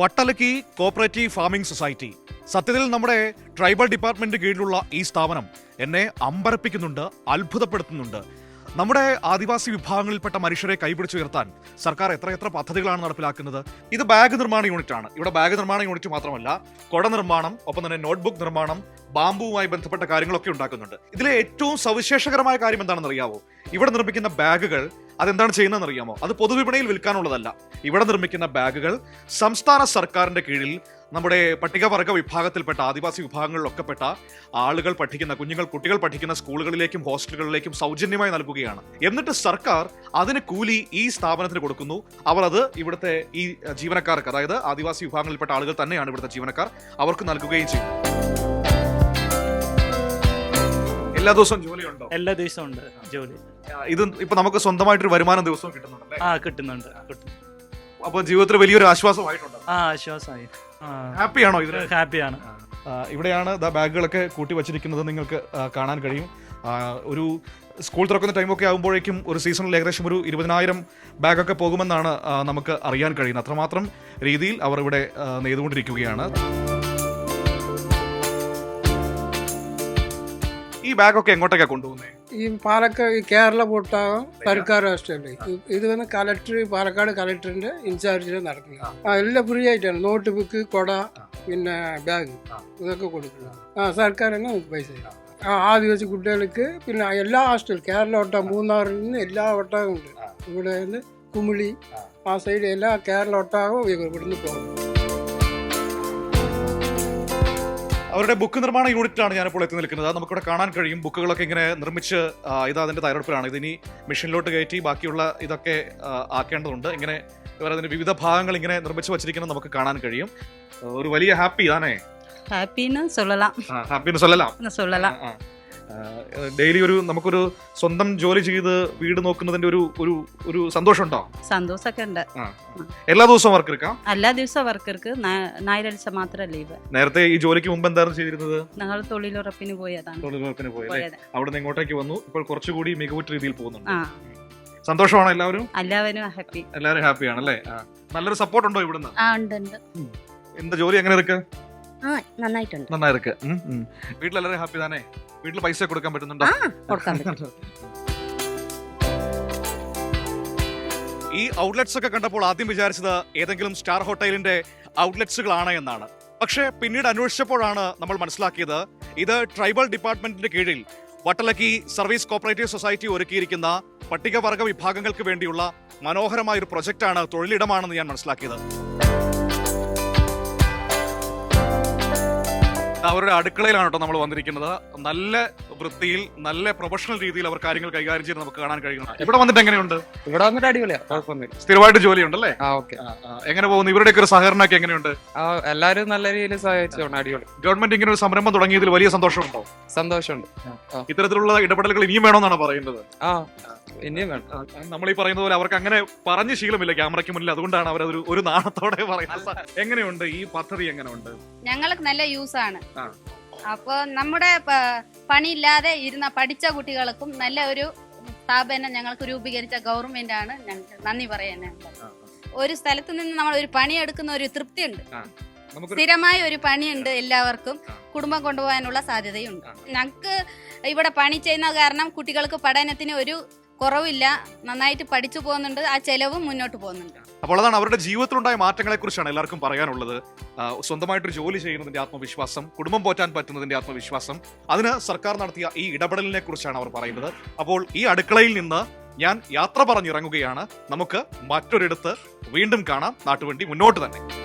വട്ടലക്കി cooperative farming society സത്യത്തിൽ നമ്മുടെ tribal department കീഴിലുള്ള ഈ സ്ഥാപനം എന്നെ അമ്പരപ്പിക്കുന്നുണ്ട് അത്ഭുതപ്പെടുത്തുന്നുണ്ട്. നമ്മുടെ ആദിവാസി വിഭാഗങ്ങളിൽപ്പെട്ട മനുഷ്യരെ കൈപിടിച്ചുയർത്താൻ സർക്കാർ എത്രയെത്ര പദ്ധതികളാണ് നടപ്പിലാക്കുന്നത്? ഇത് ബാഗ് നിർമ്മാണ യൂണിറ്റ് ആണ് ഇവിടെ ബാഗ് നിർമ്മാണ യൂണിറ്റ് മാത്രമല്ല കുട നിർമ്മാണം ഒപ്പം തന്നെ നോട്ട്ബുക്ക് നിർമ്മാണം ബാമ്പുവുമായി ബന്ധപ്പെട്ട കാര്യങ്ങളൊക്കെ ഉണ്ടാക്കുന്നുണ്ട്. ഇതിലെ ഏറ്റവും സവിശേഷകരമായ കാര്യം എന്താണെന്ന് അറിയാവോ? ഇവിടെ നിർമ്മിക്കുന്ന ബാഗുകൾ അതെന്താണ് ചെയ്യുന്നതെന്ന് അറിയാമോ? അത് പൊതുവിപണിയിൽ വിൽക്കാനുള്ളതല്ല. ഇവിടെ നിർമ്മിക്കുന്ന ബാഗുകൾ സംസ്ഥാന സർക്കാരിന്റെ കീഴിൽ നമ്മുടെ പട്ടികവർഗ വിഭാഗത്തിൽപ്പെട്ട ആദിവാസി വിഭാഗങ്ങളിലൊക്കെ പെട്ട ആളുകൾ പഠിക്കുന്ന കുഞ്ഞുങ്ങൾ കുട്ടികൾ പഠിക്കുന്ന സ്കൂളുകളിലേക്കും ഹോസ്റ്റലുകളിലേക്കും സൗജന്യമായി നൽകുകയാണ്. എന്നിട്ട് സർക്കാർ അതിന് കൂലി ഈ സ്ഥാപനത്തിന് കൊടുക്കുന്നു. അവർ അത് ഇവിടുത്തെ ഈ ജീവനക്കാർക്ക് അതായത് ആദിവാസി വിഭാഗങ്ങളിൽപ്പെട്ട ആളുകൾ തന്നെയാണ് ഇവിടുത്തെ ജീവനക്കാർ അവർക്ക് നൽകുകയും ചെയ്യും എല്ലാ ദിവസവും ജോലിയുണ്ടോ? എല്ലാ ദിവസവും ഉണ്ട് ജോലി. ഇത് ഇപ്പൊ നമുക്ക് സ്വന്തമായിട്ടൊരു വരുമാനം ദിവസവും കിട്ടുന്നുണ്ട് ആ കിട്ടുന്നുണ്ട്. കിട്ടും അപ്പൊ ജീവിതത്തിൽ വലിയൊരു ആശ്വാസമായിട്ടുണ്ട്? ആ ആശ്വാസമായി. ആ ഹാപ്പിയാണോ ഇതിന് ഹാപ്പിയാണ്. ഇവിടെയാണ് ദാ ബാഗുകളൊക്കെ കൂട്ടി വച്ചിരിക്കുന്നത് നിങ്ങൾക്ക് കാണാൻ കഴിയും. ഒരു സ്കൂൾ തുറക്കുന്ന ടൈമൊക്കെ ആകുമ്പോഴേക്കും ഒരു സീസണിൽ ഏകദേശം ഒരു ഇരുപതിനായിരം ബാഗൊക്കെ പോകുമെന്നാണ് നമുക്ക് അറിയാൻ കഴിയുന്നത്. അത്രമാത്രം രീതിയിൽ അവർ ഇവിടെ നെയ്തുകൊണ്ടിരിക്കുകയാണ്. ഈ ബാഗൊക്കെ എങ്ങോട്ടൊക്കെ കൊണ്ടുപോകുന്നത് ഈ പാലക്കാട് ഈ കേരള ഭൂട്ടാകം സർക്കാർ ഹോസ്റ്റലിൽ ഇത് വന്ന് കലക്ടർ പാലക്കാട് കലക്ടറിന്റെ ഇൻചാർജിൽ നടക്കുന്നത് ആ. എല്ലാം ഫ്രീ ആയിട്ടാണ്. നോട്ട് ബുക്ക് കൊട പിന്നെ ബാഗ് ഇതൊക്കെ കൊടുക്കുന്നത്. ആ. സർക്കാർ തന്നെ പൈസ ആ. ആദിവാസി കുട്ടികൾക്ക് പിന്നെ എല്ലാ ഹോസ്റ്റൽ കേരള ഒട്ടാകം മൂന്നാറിൽ നിന്ന് എല്ലാ ഒട്ടാകവും ഉണ്ട്. ഇവിടെ നിന്ന് കുമിളി ആ. സൈഡ് എല്ലാ കേരള ഒട്ടാകവും ഇവിടുന്ന് പോകും അവരുടെ ബുക്ക് നിർമ്മാണ യൂണിറ്റാണ് ഞാനിപ്പോൾ എത്തി നിൽക്കുന്നത്. അത് നമുക്കിവിടെ കാണാൻ കഴിയും. ബുക്കുകളൊക്കെ ഇങ്ങനെ നിർമ്മിച്ച് ഇത് അതിന്റെ തയ്യാറെടുപ്പിലാണ്. ഇതിനി മെഷീനിലോട്ട് കയറ്റി ബാക്കിയുള്ള ഇതൊക്കെ ആക്കേണ്ടതുണ്ട്. ഇങ്ങനെ ഇവർ അതിന്റെ വിവിധ ഭാഗങ്ങൾ ഇങ്ങനെ നിർമ്മിച്ച് വച്ചിരിക്കുന്നത് നമുക്ക് കാണാൻ കഴിയും. ഒരു വലിയ ഹാപ്പി ആണേ. ഹാപ്പിന്ന് സൊല്ലലാം. ഹാപ്പിന്ന് സൊല്ലലാം. സൊല്ലലാം. ഡെയിലി ഒരു നമുക്കൊരു സ്വന്തം ജോലി ചെയ്ത് വീട് നോക്കുന്നതിന്റെ ഒരു ഒരു ഒരു സന്തോഷം ഉണ്ടോ സന്തോഷമൊക്കെ ഉണ്ട് എല്ലാ ദിവസവും വർക്ക് എടുക്കാം? എല്ലാ ദിവസവും വർക്ക് എടുക്ക്. ഞായറാഴ്ച മാത്രം ലീവ് നേരത്തെ ഈ ജോലിക്ക് മുമ്പ് എന്താണ് ചെയ്തിരുന്നത്? ഞങ്ങൾ തൊഴിലുറപ്പിന് പോയതാണ്. തൊഴിലുറപ്പിന് പോയത് അവിടെ നിന്ന് ഇങ്ങോട്ടേക്ക് വന്നു. ഇപ്പോൾ കുറച്ചുകൂടി മികവുറ്റ രീതിയിൽ പോകുന്നുണ്ട്. സന്തോഷമാണോ എല്ലാവരും? എല്ലാവരും ഹാപ്പി എല്ലാവരും ഹാപ്പിയാണ് അല്ലേ നല്ലൊരു സപ്പോർട്ട് ഉണ്ടോ ഇവിടുന്ന്? എന്താ ജോലി എങ്ങനെ എടുക്കുക ആ നന്നായിട്ടുണ്ട്. നന്നായി ഇருக்கு വീട്ടിലെല്ലാവരും ഹാപ്പി തന്നെ വീട്ടിൽ പൈസ കൊടുക്കാൻ പറ്റുന്നുണ്ടോ? ഈ ഔട്ട്ലെറ്റ്സ് ഒക്കെ കണ്ടപ്പോൾ ആദ്യം വിചാരിച്ചത് ഏതെങ്കിലും സ്റ്റാർ ഹോട്ടലിന്റെ ഔട്ട്ലെറ്റ്സുകളാണ് എന്നാണ്. പക്ഷേ പിന്നീട് അന്വേഷിച്ചപ്പോഴാണ് നമ്മൾ മനസ്സിലാക്കിയത് ഇത് ട്രൈബൽ ഡിപ്പാർട്ട്മെന്റിന്റെ കീഴിൽ വട്ടലക്കി സർവീസ് കോപ്പറേറ്റീവ് സൊസൈറ്റി ഒരുക്കിയിരിക്കുന്ന പട്ടികവർഗ വിഭാഗങ്ങൾക്ക് വേണ്ടിയുള്ള മനോഹരമായ ഒരു പ്രൊജക്റ്റാണ് തൊഴിലിടമാണെന്ന് ഞാൻ മനസ്സിലാക്കിയത്. അവരുടെ അടുക്കളയിലാണ് കേട്ടോ നമ്മൾ വന്നിരിക്കുന്നത്. നല്ല വൃത്തിയിൽ നല്ല പ്രൊഫഷണൽ രീതിയിൽ അവർ കാര്യങ്ങൾ കൈകാര്യം ചെയ്ത് നമുക്ക് കാണാൻ കഴിയുന്നുണ്ട് ഇവിടെ വന്നിട്ട് എങ്ങനെയുണ്ട്? ഇവിടെ വന്നിട്ട് അടിപൊളിയാ കുഴപ്പമൊന്നുമില്ല. സ്ഥിരമായിട്ട് ജോലിയുണ്ടല്ലേ? ആ ഓക്കെ. ആ. എങ്ങനെ പോകുന്നു? ഇവരുടെയൊക്കെ ഒരു സഹകരണമൊക്കെ എങ്ങനെയുണ്ട്? ആ എല്ലാരും നല്ല രീതിയിൽ സഹായിച്ചോണ്ട് അടിപൊളി. ഗവൺമെന്റ് ഇങ്ങനെ ഒരു സംരംഭം തുടങ്ങിയതിൽ വലിയ സന്തോഷമുണ്ടോ? സന്തോഷമുണ്ട്. ഇത്തരത്തിലുള്ള ഇടപെടലുകൾ ഇനിയും വേണമെന്നാണ് പറയുന്നത്? ആ ഇനിയും വേണം. നമ്മൾ ഈ പറയുന്ന പോലെ അവർക്ക് അങ്ങനെ പറഞ്ഞ ശീലമില്ല ക്യാമറയ്ക്ക് മുന്നിൽ. അതുകൊണ്ടാണ് അവർ ഒരു നാണത്തോടെ പറയുന്നത്. എങ്ങനെയുണ്ട്? ഈ പദ്ധതി എങ്ങനെയുണ്ട്? ഞങ്ങൾക്ക് നല്ല യൂസ് ആണ്. അപ്പോൾ നമ്മുടെ പണിയില്ലാതെ ഇരുന്ന പഠിച്ച കുട്ടികൾക്കും നല്ല ഒരു സ്ഥാപനം ഞങ്ങൾക്ക് രൂപീകരിച്ച ഗവൺമെന്റ് ആണ് ഞങ്ങൾക്ക് നന്ദി പറയാനുള്ളത് ഒരു സ്ഥലത്ത് നിന്ന് നമ്മൾ ഒരു പണി എടുക്കുന്ന ഒരു തൃപ്തിയുണ്ട്. സ്ഥിരമായ ഒരു പണിയുണ്ട് എല്ലാവർക്കും. കുടുംബം കൊണ്ടുപോകാനുള്ള സാധ്യതയുണ്ട്. ഞങ്ങൾക്ക് ഇവിടെ പണി ചെയ്യുന്ന കാരണം കുട്ടികൾക്ക് പഠനത്തിന് ഒരു കുറവില്ല. നന്നായിട്ട് പഠിച്ചു പോകുന്നുണ്ട്. ആ ചെലവും മുന്നോട്ട് പോകുന്നുണ്ട്. അപ്പോൾ അതാണ് അവരുടെ ജീവിതത്തിലുണ്ടായ മാറ്റങ്ങളെ കുറിച്ചാണ് എല്ലാവർക്കും പറയാനുള്ളത്. സ്വന്തമായിട്ട് സ്വന്തമായിട്ടൊരു ജോലി ചെയ്യുന്നതിന്റെ ആത്മവിശ്വാസം കുടുംബം പോറ്റാൻ പറ്റുന്നതിന്റെ ആത്മവിശ്വാസം അതിന് സർക്കാർ നടത്തിയ ഈ ഇടപെടലിനെ കുറിച്ചാണ് അവർ പറയുന്നത്. അപ്പോൾ ഈ അടുക്കളയിൽ നിന്ന് ഞാൻ യാത്ര പറഞ്ഞിറങ്ങുകയാണ്. നമുക്ക് മറ്റൊരിടത്ത് വീണ്ടും കാണാം. നാട്ടുവണ്ടി മുന്നോട്ട് തന്നെ.